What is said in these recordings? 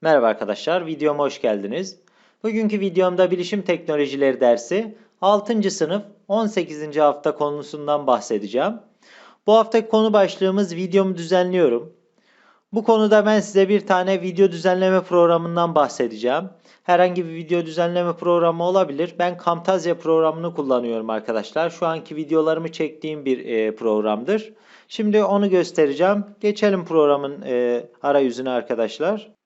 Merhaba arkadaşlar, videoma hoş geldiniz. Bugünkü videomda Bilişim Teknolojileri dersi 6. sınıf 18. hafta konusundan bahsedeceğim. Bu haftaki konu başlığımız videomu düzenliyorum. Bu konuda ben size bir tane video düzenleme programından bahsedeceğim. Herhangi bir video düzenleme programı olabilir. Ben Camtasia programını kullanıyorum arkadaşlar. Şu anki videolarımı çektiğim bir e, programdır. Şimdi onu göstereceğim. Geçelim programın e, arayüzüne arkadaşlar.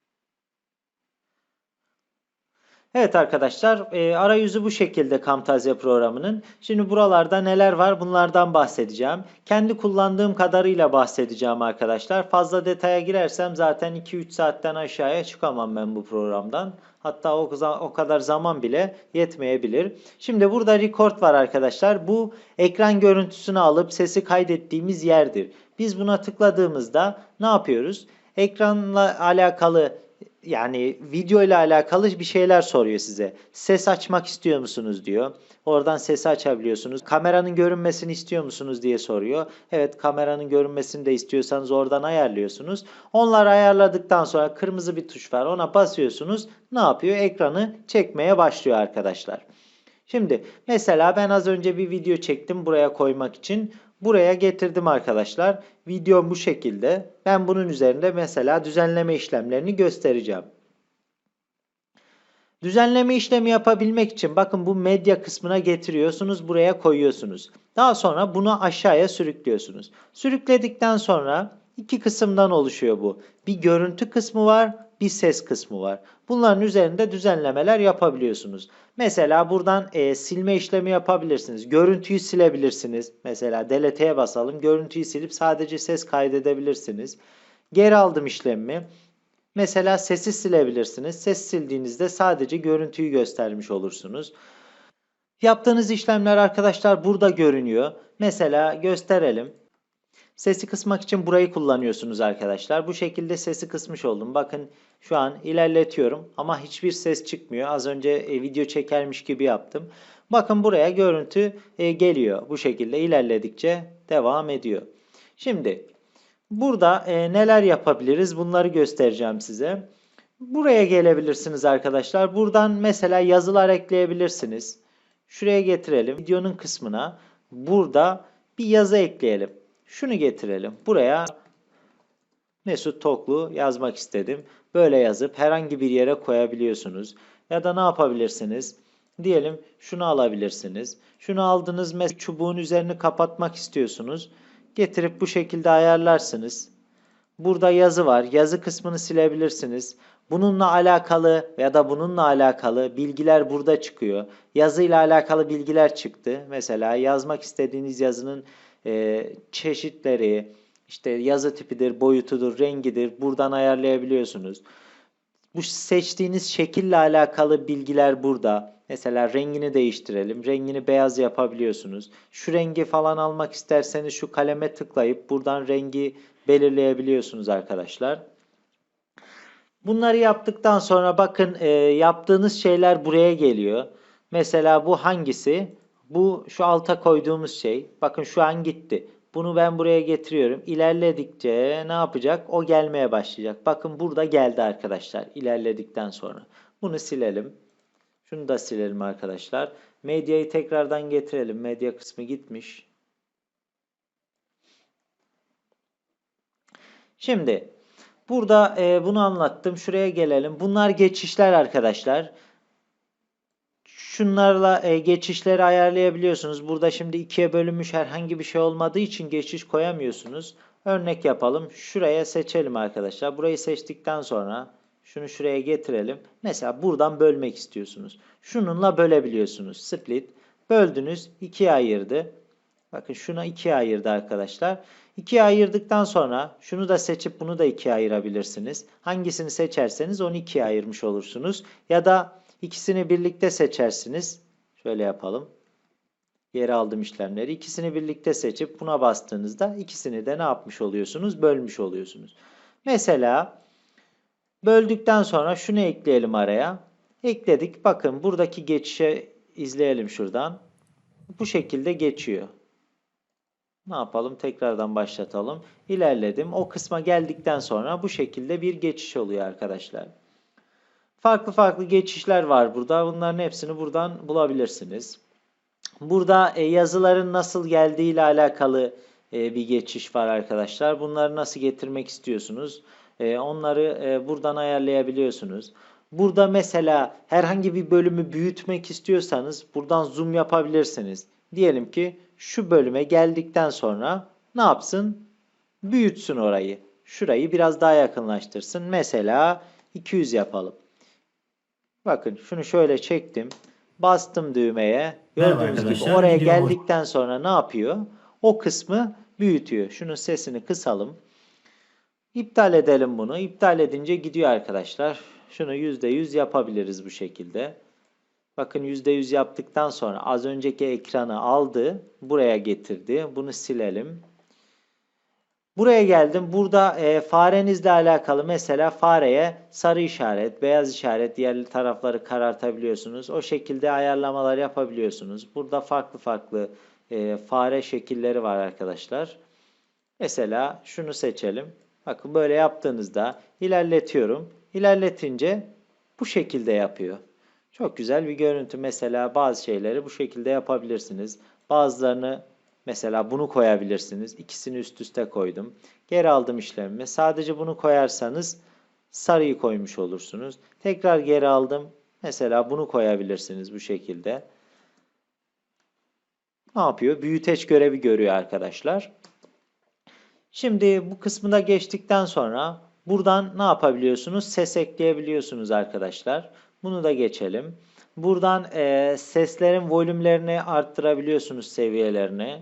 Evet arkadaşlar e, arayüzü bu şekilde Camtasia programının. Şimdi buralarda neler var bunlardan bahsedeceğim. Kendi kullandığım kadarıyla bahsedeceğim arkadaşlar. Fazla detaya girersem zaten 2-3 saatten aşağıya çıkamam ben bu programdan. Hatta o, o kadar zaman bile yetmeyebilir. Şimdi burada record var arkadaşlar. Bu ekran görüntüsünü alıp sesi kaydettiğimiz yerdir. Biz buna tıkladığımızda ne yapıyoruz? Ekranla alakalı yani video ile alakalı bir şeyler soruyor size. Ses açmak istiyor musunuz diyor. Oradan sesi açabiliyorsunuz. Kameranın görünmesini istiyor musunuz diye soruyor. Evet kameranın görünmesini de istiyorsanız oradan ayarlıyorsunuz. Onları ayarladıktan sonra kırmızı bir tuş var. Ona basıyorsunuz. Ne yapıyor? Ekranı çekmeye başlıyor arkadaşlar. Şimdi mesela ben az önce bir video çektim buraya koymak için. Buraya getirdim arkadaşlar. Videom bu şekilde. Ben bunun üzerinde mesela düzenleme işlemlerini göstereceğim. Düzenleme işlemi yapabilmek için bakın bu medya kısmına getiriyorsunuz. Buraya koyuyorsunuz. Daha sonra bunu aşağıya sürüklüyorsunuz. Sürükledikten sonra iki kısımdan oluşuyor bu. Bir görüntü kısmı var, bir ses kısmı var. Bunların üzerinde düzenlemeler yapabiliyorsunuz. Mesela buradan e, silme işlemi yapabilirsiniz. Görüntüyü silebilirsiniz. Mesela delete'ye basalım. Görüntüyü silip sadece ses kaydedebilirsiniz. Geri aldım işlemimi. Mesela sesi silebilirsiniz. Ses sildiğinizde sadece görüntüyü göstermiş olursunuz. Yaptığınız işlemler arkadaşlar burada görünüyor. Mesela gösterelim. Sesi kısmak için burayı kullanıyorsunuz arkadaşlar. Bu şekilde sesi kısmış oldum. Bakın şu an ilerletiyorum ama hiçbir ses çıkmıyor. Az önce e, video çekermiş gibi yaptım. Bakın buraya görüntü e, geliyor. Bu şekilde ilerledikçe devam ediyor. Şimdi burada e, neler yapabiliriz bunları göstereceğim size. Buraya gelebilirsiniz arkadaşlar. Buradan mesela yazılar ekleyebilirsiniz. Şuraya getirelim. Videonun kısmına burada bir yazı ekleyelim. Şunu getirelim. Buraya Mesut Toklu yazmak istedim. Böyle yazıp herhangi bir yere koyabiliyorsunuz. Ya da ne yapabilirsiniz? Diyelim şunu alabilirsiniz. Şunu aldınız mesela çubuğun üzerini kapatmak istiyorsunuz. Getirip bu şekilde ayarlarsınız. Burada yazı var. Yazı kısmını silebilirsiniz. Bununla alakalı ya da bununla alakalı bilgiler burada çıkıyor. Yazıyla alakalı bilgiler çıktı. Mesela yazmak istediğiniz yazının e, çeşitleri, işte yazı tipidir, boyutudur, rengidir buradan ayarlayabiliyorsunuz. Bu seçtiğiniz şekille alakalı bilgiler burada. Mesela rengini değiştirelim. Rengini beyaz yapabiliyorsunuz. Şu rengi falan almak isterseniz şu kaleme tıklayıp buradan rengi belirleyebiliyorsunuz arkadaşlar. Bunları yaptıktan sonra bakın e, yaptığınız şeyler buraya geliyor. Mesela bu hangisi? Bu şu alta koyduğumuz şey. Bakın şu an gitti. Bunu ben buraya getiriyorum. İlerledikçe ne yapacak? O gelmeye başlayacak. Bakın burada geldi arkadaşlar. İlerledikten sonra. Bunu silelim. Şunu da silelim arkadaşlar. Medyayı tekrardan getirelim. Medya kısmı gitmiş. Şimdi burada e, bunu anlattım. Şuraya gelelim. Bunlar geçişler arkadaşlar. Şunlarla e, geçişleri ayarlayabiliyorsunuz. Burada şimdi ikiye bölünmüş herhangi bir şey olmadığı için geçiş koyamıyorsunuz. Örnek yapalım. Şuraya seçelim arkadaşlar. Burayı seçtikten sonra şunu şuraya getirelim. Mesela buradan bölmek istiyorsunuz. Şununla bölebiliyorsunuz. Split. Böldünüz. ikiye ayırdı. Bakın şuna ikiye ayırdı arkadaşlar. İkiye ayırdıktan sonra şunu da seçip bunu da ikiye ayırabilirsiniz. Hangisini seçerseniz onu ikiye ayırmış olursunuz. Ya da İkisini birlikte seçersiniz. Şöyle yapalım. Geri aldım işlemleri. İkisini birlikte seçip buna bastığınızda ikisini de ne yapmış oluyorsunuz? Bölmüş oluyorsunuz. Mesela böldükten sonra şunu ekleyelim araya. Ekledik. Bakın buradaki geçişe izleyelim şuradan. Bu şekilde geçiyor. Ne yapalım? Tekrardan başlatalım. İlerledim. O kısma geldikten sonra bu şekilde bir geçiş oluyor arkadaşlar. Farklı farklı geçişler var burada. Bunların hepsini buradan bulabilirsiniz. Burada e, yazıların nasıl geldiği ile alakalı e, bir geçiş var arkadaşlar. Bunları nasıl getirmek istiyorsunuz? E, onları buradan ayarlayabiliyorsunuz. Burada mesela herhangi bir bölümü büyütmek istiyorsanız buradan zoom yapabilirsiniz. Diyelim ki şu bölüme geldikten sonra ne yapsın? Büyütsün orayı. Şurayı biraz daha yakınlaştırsın. Mesela 200 yapalım. Bakın şunu şöyle çektim. Bastım düğmeye. Gördüğünüz gibi arkadaşlar, oraya geldikten sonra ne yapıyor? O kısmı büyütüyor. Şunun sesini kısalım. İptal edelim bunu. İptal edince gidiyor arkadaşlar. Şunu %100 yapabiliriz bu şekilde. Bakın %100 yaptıktan sonra az önceki ekranı aldı. Buraya getirdi. Bunu silelim. Buraya geldim. Burada e, farenizle alakalı mesela fareye sarı işaret, beyaz işaret, diğer tarafları karartabiliyorsunuz. O şekilde ayarlamalar yapabiliyorsunuz. Burada farklı farklı e, fare şekilleri var arkadaşlar. Mesela şunu seçelim. Bakın böyle yaptığınızda ilerletiyorum. İlerletince bu şekilde yapıyor. Çok güzel bir görüntü. Mesela bazı şeyleri bu şekilde yapabilirsiniz. Bazılarını mesela bunu koyabilirsiniz. İkisini üst üste koydum. Geri aldım işlemimi. Sadece bunu koyarsanız sarıyı koymuş olursunuz. Tekrar geri aldım. Mesela bunu koyabilirsiniz bu şekilde. Ne yapıyor? Büyüteç görevi görüyor arkadaşlar. Şimdi bu kısmına geçtikten sonra buradan ne yapabiliyorsunuz? Ses ekleyebiliyorsunuz arkadaşlar. Bunu da geçelim. Buradan e, seslerin volümlerini arttırabiliyorsunuz seviyelerini.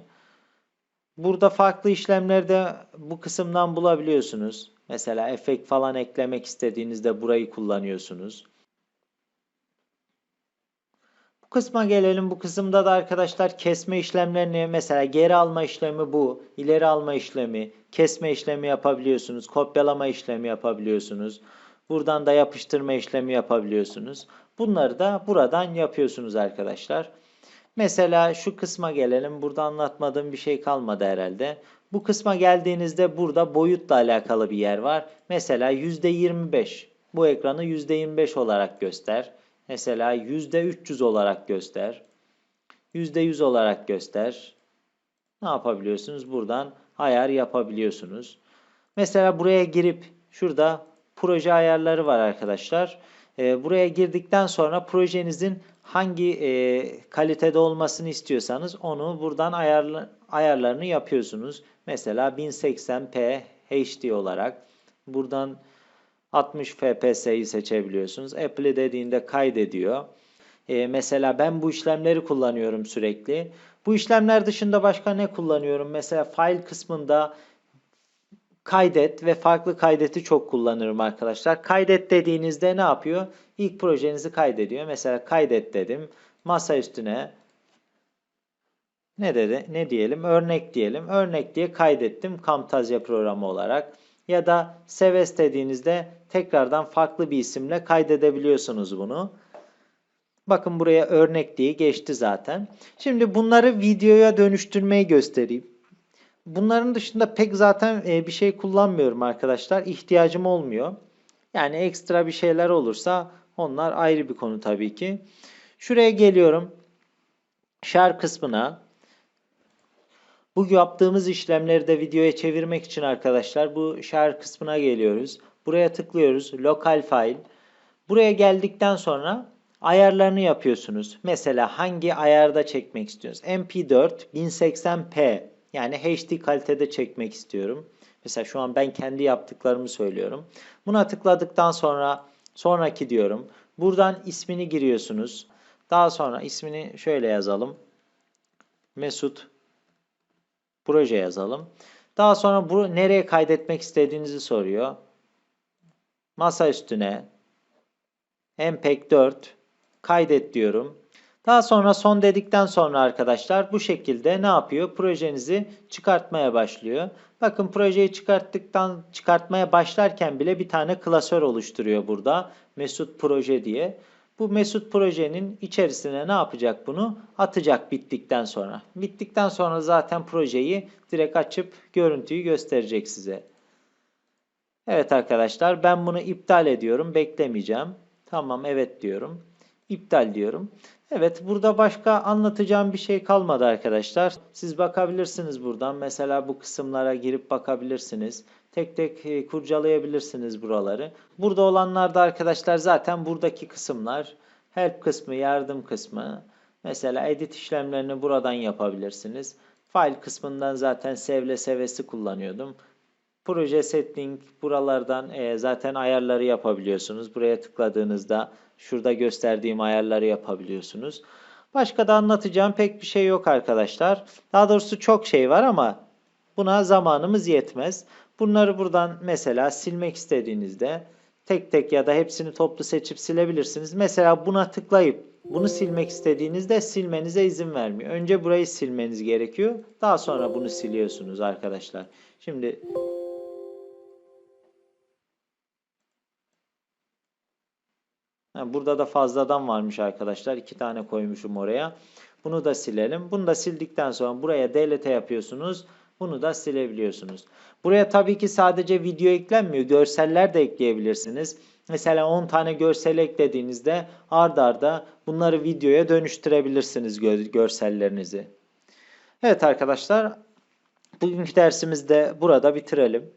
Burada farklı işlemlerde bu kısımdan bulabiliyorsunuz. Mesela efekt falan eklemek istediğinizde burayı kullanıyorsunuz. Bu kısma gelelim. Bu kısımda da arkadaşlar kesme işlemlerini mesela geri alma işlemi bu. ileri alma işlemi, kesme işlemi yapabiliyorsunuz. Kopyalama işlemi yapabiliyorsunuz. Buradan da yapıştırma işlemi yapabiliyorsunuz. Bunları da buradan yapıyorsunuz arkadaşlar. Mesela şu kısma gelelim. Burada anlatmadığım bir şey kalmadı herhalde. Bu kısma geldiğinizde burada boyutla alakalı bir yer var. Mesela %25. Bu ekranı %25 olarak göster. Mesela %300 olarak göster. %100 olarak göster. Ne yapabiliyorsunuz? Buradan ayar yapabiliyorsunuz. Mesela buraya girip şurada proje ayarları var arkadaşlar. Ee, buraya girdikten sonra projenizin hangi e, kalitede olmasını istiyorsanız onu buradan ayarla, ayarlarını yapıyorsunuz. Mesela 1080p HD olarak buradan 60 FPS'yi seçebiliyorsunuz. Apply dediğinde kaydediyor. Ee, mesela ben bu işlemleri kullanıyorum sürekli. Bu işlemler dışında başka ne kullanıyorum? Mesela file kısmında kaydet ve farklı kaydeti çok kullanırım arkadaşlar. Kaydet dediğinizde ne yapıyor? İlk projenizi kaydediyor. Mesela kaydet dedim. Masa üstüne ne dedi? Ne diyelim? Örnek diyelim. Örnek diye kaydettim Camtasia programı olarak. Ya da Seves dediğinizde tekrardan farklı bir isimle kaydedebiliyorsunuz bunu. Bakın buraya örnek diye geçti zaten. Şimdi bunları videoya dönüştürmeyi göstereyim. Bunların dışında pek zaten e, bir şey kullanmıyorum arkadaşlar. İhtiyacım olmuyor. Yani ekstra bir şeyler olursa onlar ayrı bir konu tabii ki. Şuraya geliyorum. Share kısmına. Bu yaptığımız işlemleri de videoya çevirmek için arkadaşlar bu share kısmına geliyoruz. Buraya tıklıyoruz. Local file. Buraya geldikten sonra ayarlarını yapıyorsunuz. Mesela hangi ayarda çekmek istiyorsunuz? MP4 1080p yani HD kalitede çekmek istiyorum. Mesela şu an ben kendi yaptıklarımı söylüyorum. Buna tıkladıktan sonra sonraki diyorum. Buradan ismini giriyorsunuz. Daha sonra ismini şöyle yazalım. Mesut proje yazalım. Daha sonra bu nereye kaydetmek istediğinizi soruyor. Masa üstüne MPEG 4 kaydet diyorum. Daha sonra son dedikten sonra arkadaşlar bu şekilde ne yapıyor? Projenizi çıkartmaya başlıyor. Bakın projeyi çıkarttıktan çıkartmaya başlarken bile bir tane klasör oluşturuyor burada. Mesut proje diye. Bu Mesut projenin içerisine ne yapacak bunu? Atacak bittikten sonra. Bittikten sonra zaten projeyi direkt açıp görüntüyü gösterecek size. Evet arkadaşlar ben bunu iptal ediyorum. Beklemeyeceğim. Tamam evet diyorum. İptal diyorum. Evet burada başka anlatacağım bir şey kalmadı arkadaşlar. Siz bakabilirsiniz buradan. Mesela bu kısımlara girip bakabilirsiniz. Tek tek e, kurcalayabilirsiniz buraları. Burada olanlar da arkadaşlar zaten buradaki kısımlar. Help kısmı, yardım kısmı. Mesela edit işlemlerini buradan yapabilirsiniz. File kısmından zaten sevle sevesi kullanıyordum. Proje setting buralardan e, zaten ayarları yapabiliyorsunuz. Buraya tıkladığınızda şurada gösterdiğim ayarları yapabiliyorsunuz. Başka da anlatacağım pek bir şey yok arkadaşlar. Daha doğrusu çok şey var ama buna zamanımız yetmez. Bunları buradan mesela silmek istediğinizde tek tek ya da hepsini toplu seçip silebilirsiniz. Mesela buna tıklayıp bunu silmek istediğinizde silmenize izin vermiyor. Önce burayı silmeniz gerekiyor. Daha sonra bunu siliyorsunuz arkadaşlar. Şimdi Ha, burada da fazladan varmış arkadaşlar. İki tane koymuşum oraya. Bunu da silelim. Bunu da sildikten sonra buraya delete yapıyorsunuz. Bunu da silebiliyorsunuz. Buraya tabii ki sadece video eklenmiyor. Görseller de ekleyebilirsiniz. Mesela 10 tane görsel eklediğinizde ard arda bunları videoya dönüştürebilirsiniz gö- görsellerinizi. Evet arkadaşlar bugünkü dersimizi de burada bitirelim.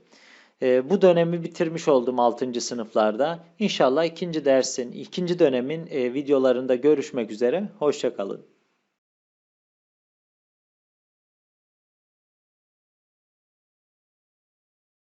Ee, bu dönemi bitirmiş oldum 6. sınıflarda. İnşallah ikinci dersin, ikinci dönemin e, videolarında görüşmek üzere. Hoşçakalın.